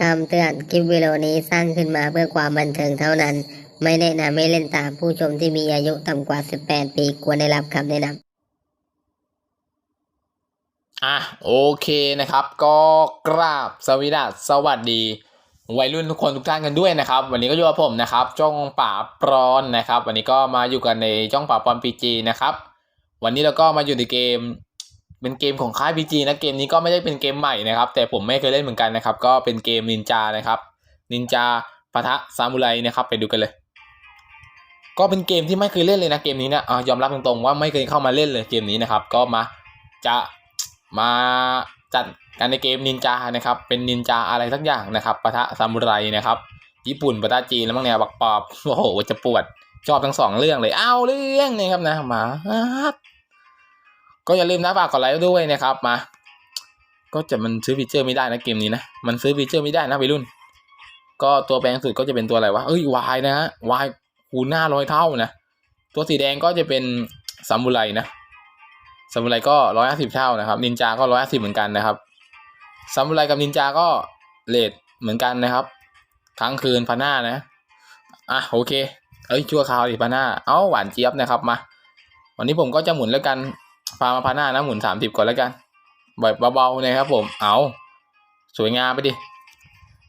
คำเตือนคลิปวิดีโอนี้สร้างขึ้นมาเพื่อความบันเทิงเท่านั้น ไม่แนะนำให้เล่นตามผู้ชมที่มีอายุต่ำกว่า 18 ปีควรได้รับคำแนะนำอะโอเคนะครับ ก็กราบสวีดัสสวัสดี วัยรุ่นทุกคนทุกท่านกันด้วยนะครับ วันนี้ก็อยู่กับผมนะครับจ้องป่าปรอนนะครับ วันนี้ก็มาอยู่กันในจ้องป่าปรอนปีจีนะครับ วันนี้เราก็มาอยู่ในเกม เป็นเกมของค่ายพีจีนะเกมนี้ก็ไม่ได้เป็นเกมใหม่นะครับ แต่ผมไม่เคยเล่นเหมือนกันนะครับ ก็เป็นเกมนินจานะครับ นินจาปะทะซามูไรนะครับ ไปดูกันเลย ก็เป็นเกมที่ไม่เคยเล่นเลยนะเกมนี้นะอะยอมรับตรงๆว่าไม่เคยเข้ามาเล่นเลยเกมนี้นะครับ ก็มาจะมาจัดกันในเกมนินจานะครับ เป็นนินจาอะไรสักอย่างนะครับปะทะซามูไรนะครับญี่ปุ่นปะทะจีนแล้วมั้งเนี่ยบักปอบโอ้โหจะปวดชอบทั้งสองเรื่องเลยเอาเรื่องนี้ครับนะมา ก็อย่าลืมนะฝากกดไลค์ด้วยนะครับมา ก็จะมันซื้อฟีเจอร์ไม่ได้นะเกมนี้นะมันซื้อฟีเจอร์ไม่ได้นะวัยรุ่น ก็ตัวแปลงสุดก็จะเป็นตัวอะไรวะเอ้ยวายนะฮะวายคูณหน้าร้อยเท่านะตัวสีแดงก็จะเป็นซามูไรนะซามูไรก็ร้อยห้าสิบเท่านะครับนินจาก็ร้อยห้าสิบเหมือนกันนะครับซามูไรกับนินจาก็เลทเหมือนกันนะครับค้างคืนพันหน้านะอะโอเคเอ้ยชั่วคราวดิพันหน้าเอ้าหวานเจี๊ยบนะครับมา วันนี้ผมก็จะหมุนแล้วกัน ฟามาพันหน้านะหมุนสามสิบก่อนแล้วกันแบบเบาๆนะครับผมเอาสวยงามไปดิ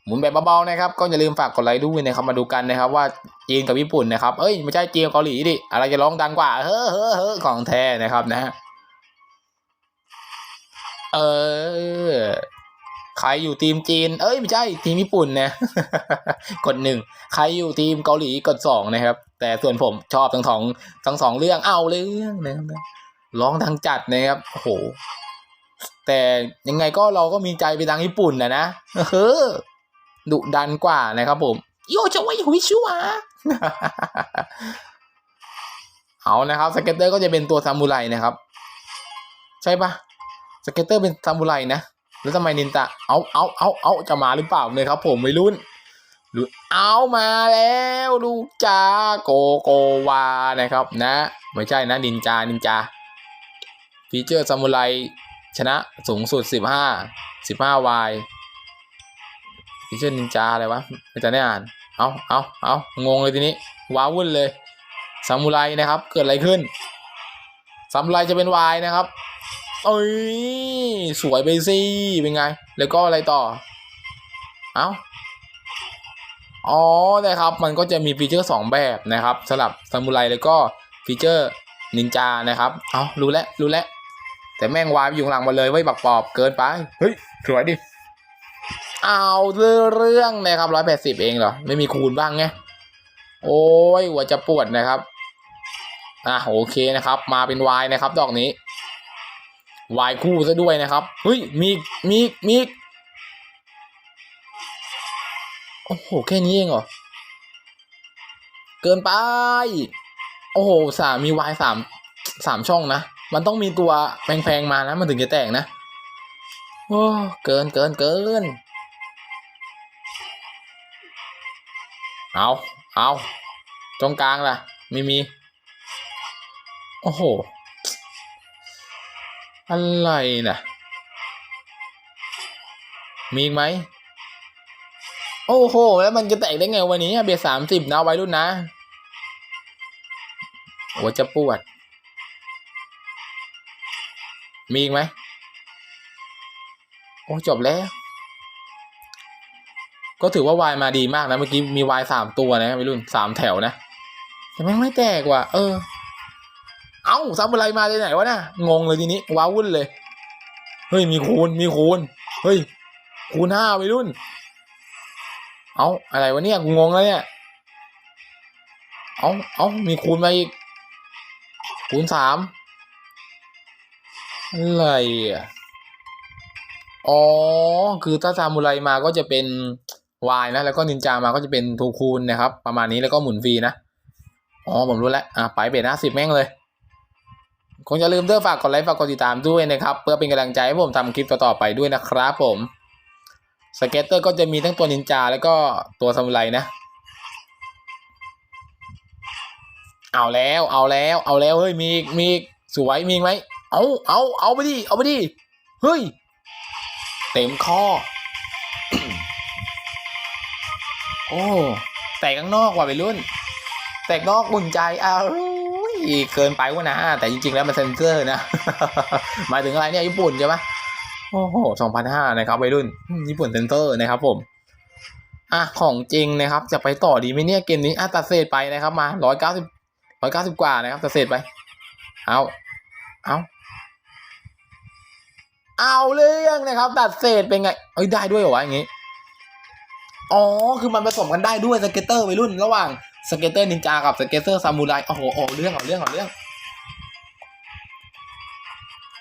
หมุนแบบเบาๆนะครับก็อย่าลืมฝากกดไลค์ด้วยนะครับมาดูกันนะครับว่าจีนกับญี่ปุ่นนะครับเอ้ยไม่ใช่จีนกับเกาหลีดิอะไรจะร้องดังกว่าเฮ้อเฮ้อเฮ้อของแท้นะครับนะเออใครอยู่ทีมจีน เอ้ยไม่ใช่ทีมญี่ปุ่นนะกดหนึ่งใครอยู่ทีมเกาหลีกดสองนะครับ แต่ส่วนผมชอบทั้งสองทั้งสองเรื่องเอาเรื่องนะครับ ร้องทั้งจัดนะครับโอ้โหแต่ยังไงก็เราก็มีใจไปทางญี่ปุ่นนะนะเออดุดันกว่านะครับผมโยจะไว้หุยชัวเอานะครับสเก็ตเตอร์ก็จะเป็นตัวซามูไรนะครับ ใช่ปะสเก็ตเตอร์เป็นซามูไรนะแล้วทำไมนินตาเอาเอาเอาเอาจะมาหรือเปล่าเลยครับ ผมไม่รุ่นหรือเอามาแล้วลูกจาโกโกวานะครับ นะ ไม่ใช่นะนินจานินจา ฟีเจอร์ซามูไรชนะสูงสุดสิบห้าสิบห้าวายพิเชอร์นินจาอะไรวะไม่จะได้อ่าน เอาเอาเอางงเลยทีนี้ ว้าวุ่นเลยซามูไรนะครับ เกิดอะไรขึ้นซามูไรจะเป็นวายนะครับเอ้ยสวยไปสิเป็นไง แล้วก็อะไรต่อ เอาอ๋อนะครับ มันก็จะมีฟีเจอร์สองแบบนะครับสำหรับซามูไรแล้วก็ฟีเจอร์นินจานะครับ เอารู้แล้วรู้แล้ว แต่แม่งวายอยู่ข้างหลังมาเลยไว้ยบักปอบเกินไป เฮ้ย สวยดิ เอาเรื่องนะครับร้อยแปดสิบเองเหรอ ไม่มีคูณบ้างไง โอ้ยหัวจะปวดนะครับ อะโอเคนะครับ มาเป็นวายนะครับ ดอกนี้ วายคู่ซะด้วยนะครับ เฮ้ย มีมีมีโอ้โห แค่นี้เองเหรอ เกินไป โอ้โหสามมีวายสามสามช่องนะ มันต้องมีตัวแพงๆมานะมันถึงจะแตกนะ โอ้เกินเกินเกิน เอาเอาตรงกลางล่ะไม่มี โอ้โห อะไรนะมีอีกไหม โอ้โห แล้วมันจะแตกได้ไงวันนี้เบียร์สามสิบนะไว้รุ่นนะหัวจะปวด มีอีกไหมโอ้จบแล้ว ก็ถือว่าวายมาดีมากนะเมื่อกี้มีวายสามตัวนะวัยรุ่นสามแถวนะแต่แม่งไม่แตกว่ะเออ เอ้าซับอะไรมาได้ไหนวะน่ะงงเลยทีนี้ว้าวุ่นเลย เฮ้ยมีคูณมีคูณเฮ้ย คูณห้าวัยรุ่น เอ้าอะไรวะเนี่ยกูงงแล้วเนี่ยเอ้าเอ้ามีคูณมาอีกคูณสาม อะไรอะ อ๋อ คือถ้าซามูไรมาก็จะเป็นวายนะ แล้วก็นินจามาก็จะเป็นทูคูณนะครับ ประมาณนี้แล้วก็หมุนฟรีนะ อ๋อ ผมรู้แล้ว อะ ไปเบสห้าสิบแม่งเลย คงจะลืมเด้อฝากกดไลค์ฝากกดติดตามด้วยนะครับ เพื่อเป็นกำลังใจให้ผมทำคลิปต่อๆไปด้วยนะครับผมสเก็ตเตอร์ก็จะมีทั้งตัวนินจาแล้วก็ตัวซามูไรนะ เอาแล้ว เอาแล้ว เอาแล้ว เฮ้ย มีอีกมีอีกสวย มีไหม เอาเอาเอาไปดิ เอาไปดิ เฮ้ย เต็มข้อโอ้ แตกข้างนอกว่ะวัยรุ่น แตกนอกอุ่นใจอ้าวเกินไปวะนะ แต่จริง ๆ แล้วมันเซนเซอร์นะหมายถึงอะไรเนี่ย ญี่ปุ่นใช่ไหมโอ้โหสองพันห้านะครับวัยรุ่น ญี่ปุ่นเซนเซอร์นะครับผมอะของจริงนะครับ จะไปต่อดีไหมเนี่ยเกมนี้อะตัดเศษไปนะครับมาร้อยเก้าสิบร้อยเก้าสิบกว่านะครับตัดเศษไป เอาเอา เอาเรื่องนะครับตัดเศษเป็นไงเอ้ยได้ด้วยเหรอวะอย่างงี้อ๋อคือมันผสมกันได้ด้วยสเก็ตเตอร์วัยรุ่น ระหว่างสเก็ตเตอร์นินจากับสเก็ตเตอร์ซามูไรโอ้โหเอาเรื่องเอาเรื่องเอาเรื่อง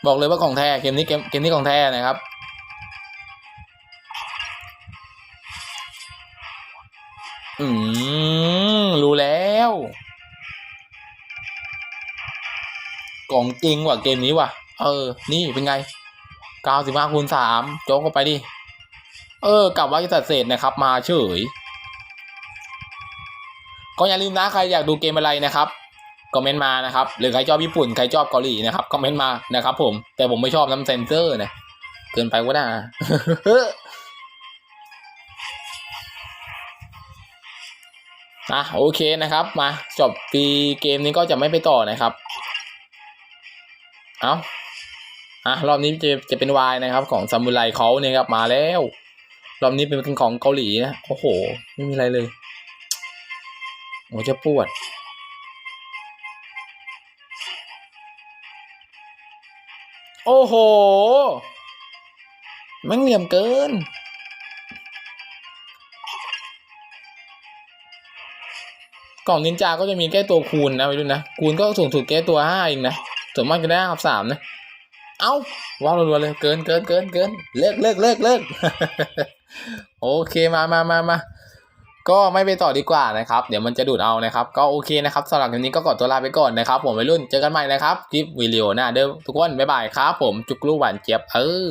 บอกเลยว่าของแท้เกมนี้เกมเกมนี้ของแท้นะครับอืมรู้แล้วของจริงว่ะเกมนี้ว่ะ เออ นี่เป็นไง เก้าสิบห้าคูณสามโจ๊กเข้าไปดิ เออกลับว่าจะตัดเศษนะครับ มาเฉย ก็อย่าลืมนะใครอยากดูเกมอะไรนะครับคอมเมนต์มานะครับหรือใครชอบญี่ปุ่นใครชอบเกาหลีนะครับคอมเมนต์มานะครับ ผม แต่ผมไม่ชอบน้ำเซนเซอร์นะเกินไปวะนะอะโอเคนะครับ มาจบปีเกมนี้ก็จะไม่ไปต่อนะครับ เอ้า อะรอบนี้จะจะเป็นวายนะครับ ของซามูไรเขาเนี่ยครับมาแล้ว รอบนี้เป็นของเกาหลีนะโอ้โห ไม่มีอะไรเลยโอ้จะปวดโอ้โหแม่งเหลี่ยมเกิน กล่องนินจาก็จะมีแค่ตัวคูณนะไปดูนะ คูณก็สูงสุดแค่ตัวห้าเองนะ ส่วนมากจะได้ห้ากับสามนะ เอ้าว้าวรัวเลยเกินเกินเกินเกินเลิกเลิกเลิกเลิกโอเคมามามามาก็ไม่ไปต่อดีกว่านะครับ เดี๋ยวมันจะดูดเอานะครับ ก็โอเคนะครับสำหรับคลิปนี้ก็กอตัวลาไปก่อนนะครับ ผมวัยรุ่นเจอกันใหม่นะครับ คลิปวิดีโอหน้าเดิมทุกคนบ๊ายบายครับผมจุกลูกหวานเจี๊ยบเออ